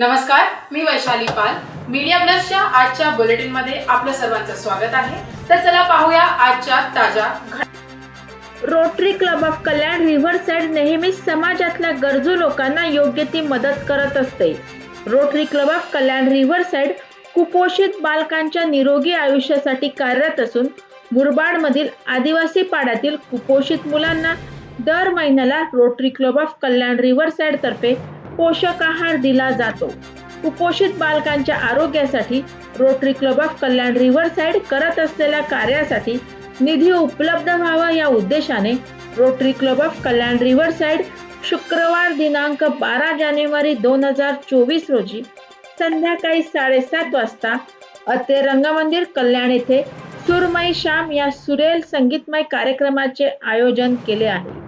नमस्कार मी वैशाली पाल. मीडिया प्लसच्या आजच्या बुलेटिनमध्ये आपलं सर्वांचं स्वागत आहे. तर चला पाहूया आजच्या ताज्या Rotary club of Kalyan river side नेहमीच समाजातल्या गरजू लोकांना योग्य ती मदत करत असते. Rotary club of Kalyan river side कुपोषित बालकांच्या निरोगी आयुष्यासाठी कार्यरत असून मुरबाडमधील आदिवासी पाड्यातील कुपोषित मुलांना दर महिन्याला Rotary club of Kalyan river side तर्फे पोषक आहार दिला जातो. कुपोषित बालकांच्या आरोग्यासाठी Rotary club of Kalyan river side करत असलेल्या कार्यासाठी निधी उपलब्ध व्हावा या उद्देशाने Rotary club of Kalyan river side शुक्रवार दिनांक बारा जानेवारी दोन हजार चोवीस रोजी संध्याकाळी साडेसात वाजता अते रंगमंदिर कल्याण येथे सुरमई श्याम या सुरेल संगीतमय कार्यक्रमाचे आयोजन केले आहे.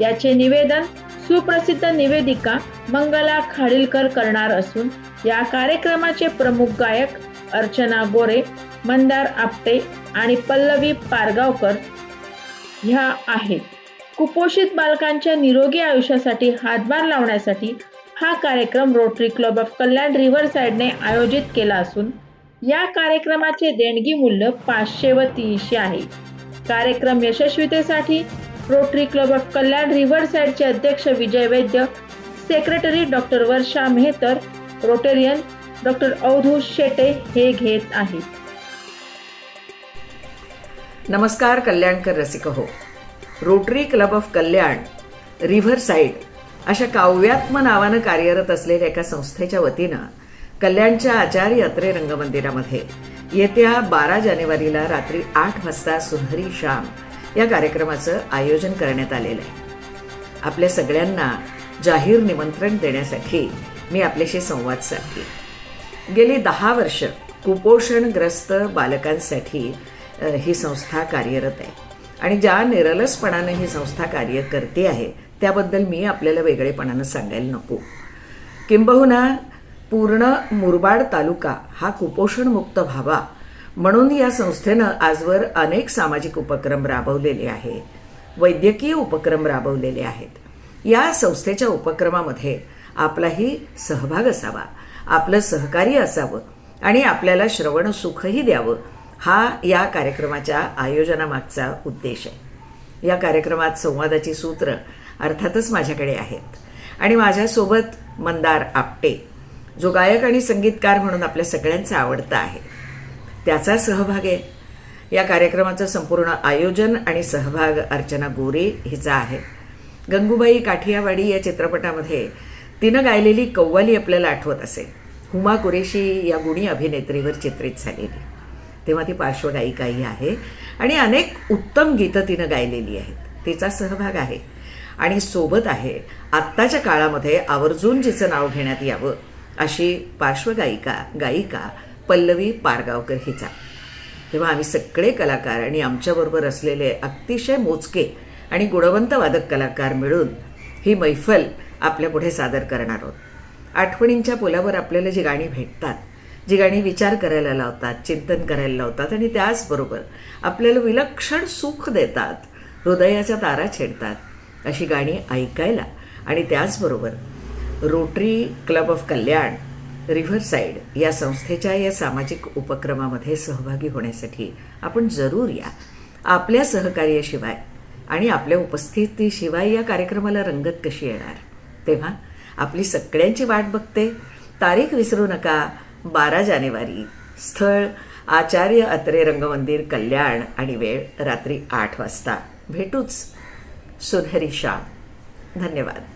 याचे निवेदन सुप्रसिद्ध निवेदिका मंगला खाडीलकर करणार असून या कार्यक्रमाचे प्रमुख गायक अर्चना गोरे मंदार आपटे आणि पल्लवी पारगावकर ह्या आहेत. कुपोषित बालकांच्या निरोगी आयुष्यासाठी हातभार लावण्यासाठी हा कार्यक्रम Rotary club of Kalyan river साईडने आयोजित केला असून या कार्यक्रमाचे देणगी मूल्य पाचशे व तीनशे आहे. कार्यक्रम यशस्वीतेसाठी Rotary club of Kalyan river साईडचे अध्यक्ष Vijay Vaidya secretary doctor Varsha Mehtar Rotarian doctor Avdhu Shete हे घेत आहेत. नमस्कार कल्याणकर रसिक हो Rotary club of Kalyan river side अशा काव्यात्म नावानं कार्यरत असलेल्या एका संस्थेच्या वतीनं कल्याणच्या आचार्य यात्रे रंगमंदिरामध्ये येत्या बारा जानेवारीला रात्री आठ वाजता सुनहरी श्याम या कार्यक्रमाचं आयोजन करण्यात आलेलं आहे. आपल्या सगळ्यांना जाहीर निमंत्रण देण्यासाठी मी आपल्याशी संवाद साधते. गेली दहा वर्ष कुपोषणग्रस्त बालकांसाठी ही संस्था कार्यरत आहे. आणि ज्या निरलसपणानं ही संस्था कार्य करते आहे त्याबद्दल मी आपल्याला वेगळेपणानं सांगायला नको. किंबहुना पूर्ण मुरबाड तालुका हा कुपोषणमुक्त व्हावा म्हणून या संस्थेनं आजवर अनेक सामाजिक उपक्रम राबवलेले आहे वैद्यकीय उपक्रम राबवलेले आहेत. या संस्थेच्या उपक्रमामध्ये आपलाही सहभाग असावा आपलं सहकार्य असावं आणि आपल्याला श्रवण सुखही द्यावं हा या कार्यक्रमाच्या आयोजनामागचा उद्देश आहे. या कार्यक्रमात संवादाची सूत्र अर्थातच माझ्याकडे आहेत. आणि माझ्यासोबत मंदार आपटे जो गायक आणि संगीतकार म्हणून आपल्या सगळ्यांचा आवडता आहे. त्याचा सहभाग आहे. या कार्यक्रमाचं संपूर्ण आयोजन आणि सहभाग अर्चना गोरे हिचा आहे. गंगूबाई काठियावाडी या चित्रपटामध्ये तिनं गायलेली कव्वाली आपल्याला आठवत असेल हुमा कुरेशी या गुणी अभिनेत्रीवर चित्रित झालेली. तेव्हा ती पार्श्वगायिकाही आहे आणि अनेक उत्तम गीतं तिनं गायलेली आहेत. तिचा सहभाग आहे. आणि सोबत आहे आत्ताच्या काळामध्ये आवर्जून जिचं नाव घेण्यात यावं अशी पार्श्वगायिका गायिका पल्लवी पारगावकर हिचा. तेव्हा आम्ही सगळे कलाकार आणि आमच्याबरोबर असलेले अतिशय मोजके आणि गुणवंत वादक कलाकार मिळून ही मैफल आपल्यापुढे सादर करणार आहोत. आठवणींच्या पुलावर आपल्याला जी गाणी भेटतात जी गाणी विचार करायला लावतात चिंतन करायला लावतात आणि त्याचबरोबर आपल्याला विलक्षण सुख देतात हृदयाच्या तारा छेडतात अशी गाणी ऐकायला आणि त्याचबरोबर Rotary club of Kalyan river side या संस्थेच्या या सामाजिक उपक्रमामध्ये सहभागी होण्यासाठी आपण जरूर या. आपल्या सहकार्याशिवाय आणि आपल्या उपस्थितीशिवाय या कार्यक्रमाला रंगत कशी येणार? तेव्हा आपली सगळ्यांची वाट बघते. तारीख विसरू नका. बारा जानेवारी. स्थळ आचार्य अत्रे रंगमंदिर कल्याण आणि वेळ रात्री आठ वाजता. भेटूच. सुनहरी शाम धन्यवाद.